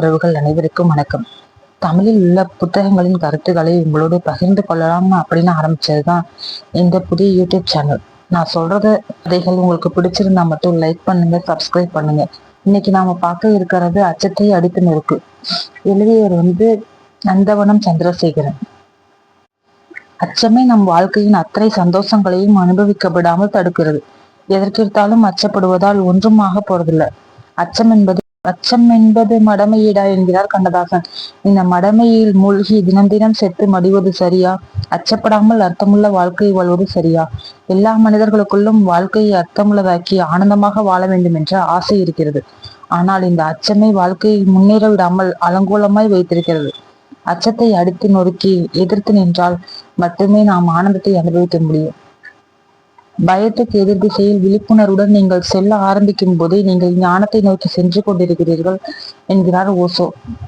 உறவுகள் அனைவருக்கும் வணக்கம். தமிழில் உள்ள புத்தகங்களின் கருத்துக்களை உங்களோடு பகிர்ந்து கொள்ளலாம் அப்படின்னு ஆரம்பிச்சது தான் இந்த புதிய யூடியூப் சேனல் நான் சொல்றத கதைகள் உங்களுக்கு பிடிச்சிருந்தா மட்டும் லைக் பண்ணுங்க சப்ஸ்கிரைப் பண்ணுங்க. இன்னைக்கு நாம பார்க்க இருக்கிறது அச்சத்தை அடித்து நொறுக்கு எழுதியவர் வந்து நந்தவனம் சந்திரசேகரன். அச்சமே நம் வாழ்க்கையின் அத்தனை சந்தோஷங்களையும் அனுபவிக்க விடாமல் தடுக்கிறது. எதற்கெடுத்தாலும் அச்சப்படுவதால் ஒன்றுமாக போறதில்லை. அச்சம் என்பது அச்சம் என்பது மடமையீடா என்கிறார் கண்ணதாசன். இந்த மடமையில் மூழ்கி தினம் தினம் செத்து மடிவது சரியா? அச்சப்படாமல் அர்த்தமுள்ள வாழ்க்கை வாழ்வது சரியா? எல்லா மனிதர்களுக்குள்ளும் வாழ்க்கையை அர்த்தமுள்ளதாக்கி ஆனந்தமாக வாழ வேண்டும் என்ற ஆசை இருக்கிறது. ஆனால் இந்த அச்சமே வாழ்க்கையை முன்னேற விடாமல் அலங்கோலமாய் வைத்திருக்கிறது. அச்சத்தை அடித்து நொறுக்கி எதிர்த்து நின்றால் மட்டுமே நாம் ஆனந்தத்தை அனுபவிக்க முடியும். பயத்துக்கு எதிர் திசையில் விழிப்புணர்வுடன் நீங்கள் செல்ல ஆரம்பிக்கும் போதே நீங்கள் ஞானத்தை நோக்கி சென்று கொண்டிருக்கிறீர்கள் என்கிறார் ஓசோ.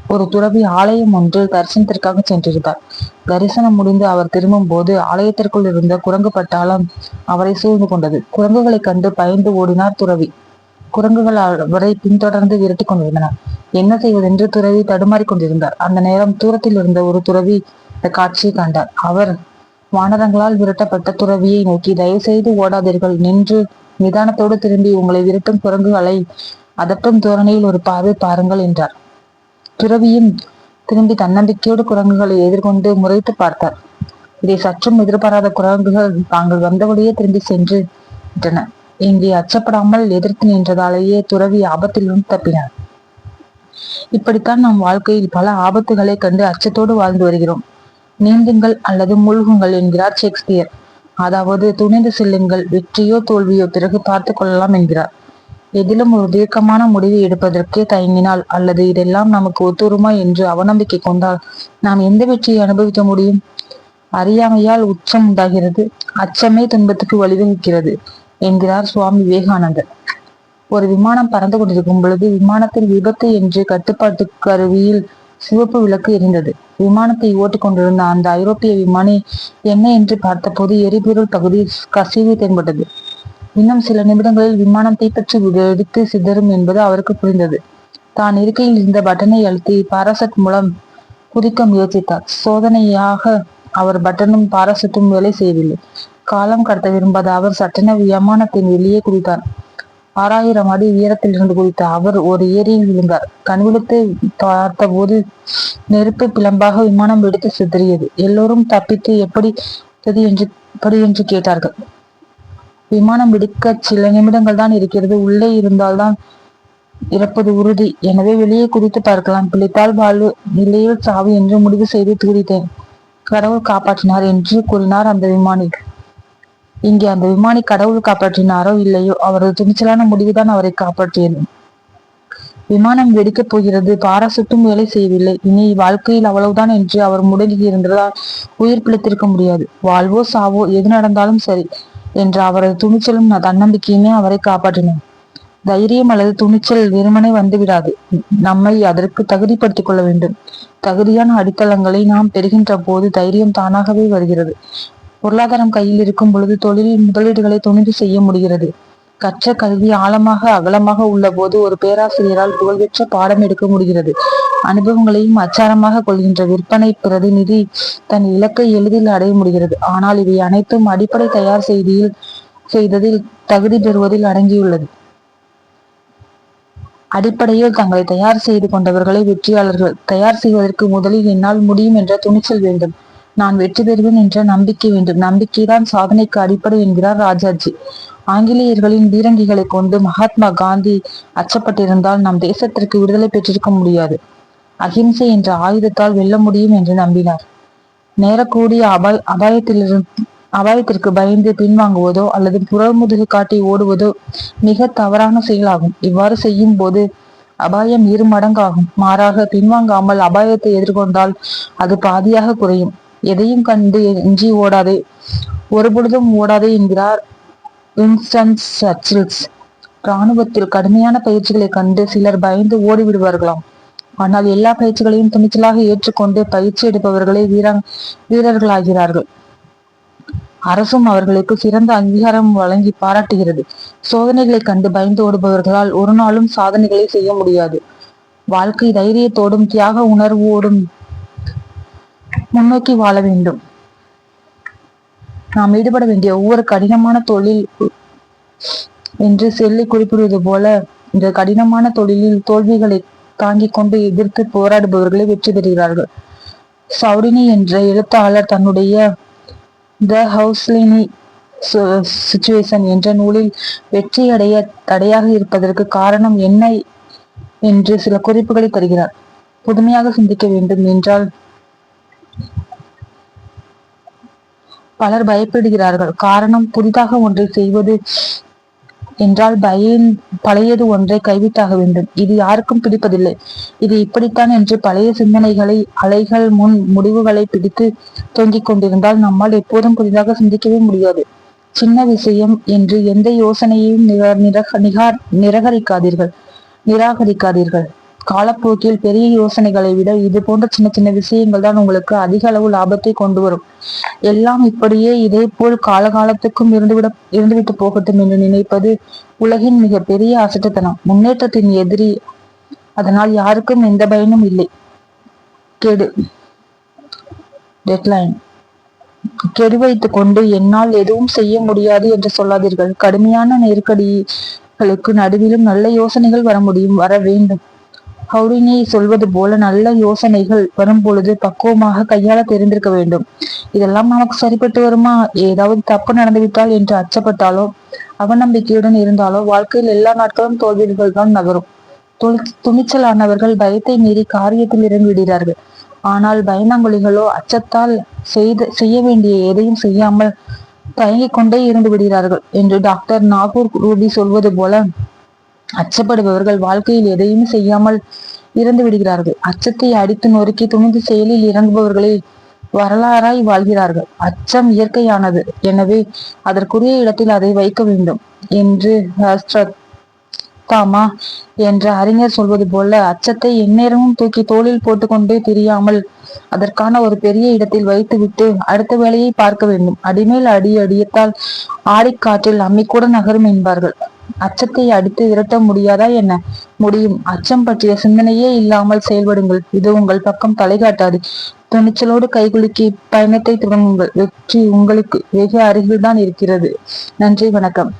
ஒரு துறவி ஆலயம் ஒன்று தரிசனத்திற்காக சென்றிருந்தார். தரிசனம் முடிந்து அவர் திரும்பும் போது ஆலயத்திற்குள் இருந்த குரங்கு பட்டாளம் அவரை சூழ்ந்து கொண்டது. குரங்குகளை கண்டு பயந்து ஓடினார் துறவி. குரங்குகள் அவரை பின்தொடர்ந்து விரட்டி கொண்டிருந்தன. என்ன செய்வதென்று? துறவி தடுமாறி கொண்டிருந்தார். அந்த நேரம் தூரத்தில் இருந்த ஒரு துறவி இந்த காட்சியை கண்டார். அவர் வானரங்களால் விரட்டப்பட்ட துறவியை நோக்கி தயவு செய்து ஓடாதீர்கள். நின்று நிதானத்தோடு திரும்பி உங்களை விரட்டும் குரங்குகளை அதட்டும் தோரணையில் ஒரு பார்வை பாருங்கள் என்றார். துறவியும் திரும்பி தன்னம்பிக்கையோடு குரங்குகளை எதிர்கொண்டு முறைத்து பார்த்தார். இதை சற்றும் எதிர்பாராத குரங்குகள் தாங்கள் வந்தபடியே திரும்பி சென்று விட்டன. இங்கே அச்சப்படாமல் எதிர்த்து நின்றதாலேயே துறவி ஆபத்திலும் தப்பினார். இப்படித்தான் நம் வாழ்க்கையில் பல ஆபத்துகளை கண்டு அச்சத்தோடு வாழ்ந்து வருகிறோம். நீந்துங்கள் அல்லது மூழ்குங்கள் என்கிறார் ஷேக்ஸ்பியர். அதாவது துணிந்து செல்லுங்கள் வெற்றியோ தோல்வியோ பிறகு பார்த்து கொள்ளலாம் என்கிறார். எதிலும் ஒரு தீர்க்கமான முடிவு எடுப்பதற்கே தயங்கினால் அல்லது இதெல்லாம் நமக்கு ஒத்துருமா என்று அவநம்பிக்கை கொண்டால் நாம் எந்த வெற்றியை அனுபவிக்க முடியும்? அறியாமையால் உச்சம் உண்டாகிறது அச்சமே துன்பத்துக்கு வழிவகுக்கிறது என்கிறார் சுவாமி விவேகானந்தர். ஒரு விமானம் பறந்து கொண்டிருக்கும் பொழுது விமானத்தில் விபத்து என்று கட்டுப்பாட்டு கருவியில் சிவப்பு விளக்கு எரிந்தது. விமானத்தை ஓட்டிக் கொண்டிருந்த அந்த ஐரோப்பிய விமானி என்ன என்று பார்த்தபோது எரிபொருள் பகுதி கசிவு தென்பட்டது. இன்னும் சில நிமிடங்களில் விமானம் தீப்பற்றி வெடித்து சிதறும் என்பது அவருக்கு புரிந்தது. தான் இருக்கையில் இருந்த பட்டனை அழுத்தி பாராசட் மூலம் குதிக்க முயற்சித்தார். சோதனையாக அவர் பட்டனும் பாராசட்டும் வேலை செய்யவில்லை. காலம் கடத்த விரும்பாத அவர் சட்டென விமானத்தின் வெளியே குதித்தார் ஆறாயிரம் அடி உயரத்தில் இருந்து குதித்த அவர் ஒரு ஏரியில் விழுந்தார். கண்விழுத்து பார்த்த போது நெருப்பு பிளம்பாக விமானம் வெடித்து சிதறியது. எல்லோரும் தப்பித்து எப்படி என்று எப்படி என்று கேட்டார்கள். விமானம் வெடிக்க சில நிமிடங்கள் தான் இருக்கிறது. உள்ளே இருந்தால்தான் இறப்பது உறுதி. எனவே வெளியே குதித்து பார்க்கலாம். பிழைத்தால் வாழ்வு நிலையில் சாவு என்று முடிவு செய்து துடித்தேன் கடவுள் காப்பாற்றினார் என்று கூறினார் அந்த விமானி. இங்கே அந்த விமானி கடவுள் காப்பாற்றினாரோ இல்லையோ அவரது துணிச்சலான முடிவுதான் அவரை காப்பாற்றியது. விமானம் வெடிக்கப் போகிறது பாராசுட்டும் வேலை செய்யவில்லை. இனி வாழ்க்கையில் அவ்வளவுதான் என்று அவர் முடங்கி இருந்ததால் உயிர் பிழைத்திருக்க முடியாது. வாழ்வோ சாவோ எது நடந்தாலும் சரி என்ற அவரது துணிச்சலும் தன்னம்பிக்கையுமே அவரை காப்பாற்றின. தைரியம் அல்லது துணிச்சல் வெறுமனே வந்துவிடாது. நம்மை அதற்கு தகுதிப்படுத்திக் கொள்ள வேண்டும். தகுதியான அடித்தளங்களை நாம் பெறுகின்ற போது தைரியம் தானாகவே வருகிறது. பொருளாதாரம் கையில் இருக்கும் பொழுது தொழிலில் முதலீடுகளை துணிந்து செய்ய முடிகிறது. கற்ற கல்வி ஆழமாக அகலமாக உள்ள போது ஒரு பேராசிரியரால் புகழ்பெற்ற பாடம் எடுக்க முடிகிறது. அனுபவங்களையும் அச்சாரமாக கொள்கின்ற விற்பனை பிரதிநிதி தன் இலக்கை எளிதில் அடைய முடிகிறது. ஆனால் இவை அனைத்தும் அடிப்படை தயார் செய்தியில் செய்ததில் தகுதி பெறுவதில் அடங்கியுள்ளது. அடிப்படையில் தங்களை தயார் செய்து கொண்டவர்களை வெற்றியாளர்கள் தயார் செய்வதற்கு முதலில் என்னால் முடியும் என்ற துணிச்சல் வேண்டும். நான் வெற்றி பெறுவேன் என்ற நம்பிக்கை வேண்டும். நம்பிக்கைதான் சாதனைக்கு அடிப்படை என்கிறார் ராஜாஜி. ஆங்கிலேயர்களின் பீரங்கிகளை கொண்டு மகாத்மா காந்தி அச்சப்பட்டிருந்தால் நம் தேசத்திற்கு விடுதலை பெற்றிருக்க முடியாது. அகிம்சை என்ற ஆயுதத்தால் வெல்ல முடியும் என்று நம்பினார். நேரக்கூடிய அபாய் அபாயத்திலிருந்து அபாயத்திற்கு பயந்து பின்வாங்குவதோ அல்லது புறமுதுகு காட்டி ஓடுவதோ மிக தவறான செயலாகும். இவ்வாறு செய்யும் போது அபாயம் இரு மடங்காகும். மாறாக பின்வாங்காமல் அபாயத்தை எதிர்கொண்டால் அது பாதியாக குறையும். எதையும் கண்டு எஞ்சி ஓடாதே. ஒரு பொழுதும் ஓடாதே என்கிறார் வின்ஸ்டன் சர்ச்சில்ஸ். இராணுவத்தில் கடுமையான பயிற்சிகளை கண்டு சிலர் பயந்து ஓடிவிடுவார்களாம். ஆனால் எல்லா பயிற்சிகளையும் துணிச்சலாக ஏற்றுக்கொண்டு பயிற்சி எடுப்பவர்களே வீரங் வீரர்களாகிறார்கள். அரசும் அவர்களுக்கு சிறந்த அங்கீகாரம் வழங்கி பாராட்டுகிறது. சோதனைகளை கண்டு பயந்து ஓடுபவர்களால் ஒரு நாளும் சாதனைகளை செய்ய முடியாது. வாழ்க்கை தைரியத்தோடும் தியாக உணர்வோடும் முன்னோக்கி வாழ வேண்டும். நாம் ஈடுபட வேண்டிய ஒவ்வொரு கடினமான தொழில் என்று செல்லி குறிப்பிடுவது போல இந்த கடினமான தொழிலில் தோல்விகளை தாங்கிக் கொண்டு எதிர்த்து போராடுபவர்களே வெற்றி பெறுகிறார்கள். சௌரினி என்ற எழுத்தாளர் தன்னுடைய த ஹவுஸ்லினி சுச்சுவேஷன் என்ற நூலில் வெற்றி அடைய தடையாக இருப்பதற்கு காரணம் என்ன என்று சில குறிப்புகளை தருகிறார். புதுமையாக சிந்திக்க வேண்டும் என்றால் பலர் பயப்படுகிறார்கள். காரணம் புதிதாக ஒன்றை செய்வது என்றால் பயன் பழையது ஒன்றை கைவிட்டாக வேண்டும். இது யாருக்கும் பிடிப்பதில்லை. இது இப்படித்தான் என்று பழைய சிந்தனைகளை அலைகள் முன் முடிவுகளை பிடித்து தொங்கிக் கொண்டிருந்தால் நம்மால் எப்போதும் புதிதாக சிந்திக்கவே முடியாது. சின்ன விஷயம் என்று எந்த யோசனையையும் நிராகரிக்காதீர்கள். நிராகரிக்காதீர்கள். காலப்போக்கில் பெரிய யோசனைகளை விட இது போன்ற சின்ன சின்ன விஷயங்கள் தான் உங்களுக்கு அதிக அளவு லாபத்தை கொண்டு வரும். எல்லாம் இப்படியே இதே போல் காலகாலத்துக்கும் இருந்துவிட இருந்துவிட்டு போகட்டும் என்று நினைப்பது உலகின் மிக பெரிய அசட்டுத்தனம். முன்னேற்றத்தின் எதிரி அதனால் யாருக்கும் எந்த பயனும் இல்லை. கெடு. டெட்லைன் கெடு வைத்துக் கொண்டு என்னால் எதுவும் செய்ய முடியாது என்று சொல்லாதீர்கள். கடுமையான நெருக்கடிகளுக்கு நடுவிலும் நல்ல யோசனைகள் வர முடியும் வர வேண்டும். ஹவுரினி சொல்வது போல நல்ல யோசனைகள் வரும் பொழுது பக்குவமாக கையாள தெரிந்திருக்க வேண்டும். இதெல்லாம் நமக்கு சரிப்பட்டு வருமா? ஏதாவது தப்பு நடந்துவிட்டால் என்று அச்சப்பட்டாலோ அவநம்பிக்கையுடன் இருந்தாலோ வாழ்க்கையில் எல்லா நாட்களும் தோல்விகள் தான் நகரும். துணிச்சலானவர்கள் பயத்தை மீறி காரியத்தில் இறங்கிவிடுகிறார்கள். ஆனால் பயந்தாங்குழிகளோ அச்சத்தால் செய்த செய்ய வேண்டிய எதையும் செய்யாமல் தயங்கிக் கொண்டே இருந்து விடுகிறார்கள் என்று டாக்டர் நாகூர் ரூபி சொல்வது போல அச்சப்படுபவர்கள் வாழ்க்கையில் எதையும் செய்யாமல் இறந்து விடுகிறார்கள். அச்சத்தை அடித்து நொறுக்கி துணிந்து செயலில் இறங்குபவர்களே வரலாறாய் வாழ்கிறார்கள். அச்சம் இயற்கையானது. எனவே அதற்குரிய இடத்தில் அதை வைக்க வேண்டும் என்று தாமா என்ற அறிஞர் சொல்வது போல அச்சத்தை எந்நேரமும் தூக்கி தோளில் போட்டுக்கொண்டே தெரியாமல் அதற்கான ஒரு பெரிய இடத்தில் வைத்துவிட்டு அடுத்த வேலையை பார்க்க வேண்டும். அடிமேல் அடி அடியத்தால் ஆடிக்காற்றில் அம்மிக்கூட நகரும் என்பார்கள். அச்சத்தை அடித்து விரட்ட முடியாதா என்ன? முடியும். அச்சம் பற்றிய சிந்தனையே இல்லாமல் செயல்படுங்கள். இது உங்கள் பக்கம் தலைகாட்டாது துணிச்சலோடு கைகுலுக்கி பயணத்தை தொடங்குங்கள். வெற்றி உங்களுக்கு வெகு அருகில்தான் இருக்கிறது. நன்றி வணக்கம்.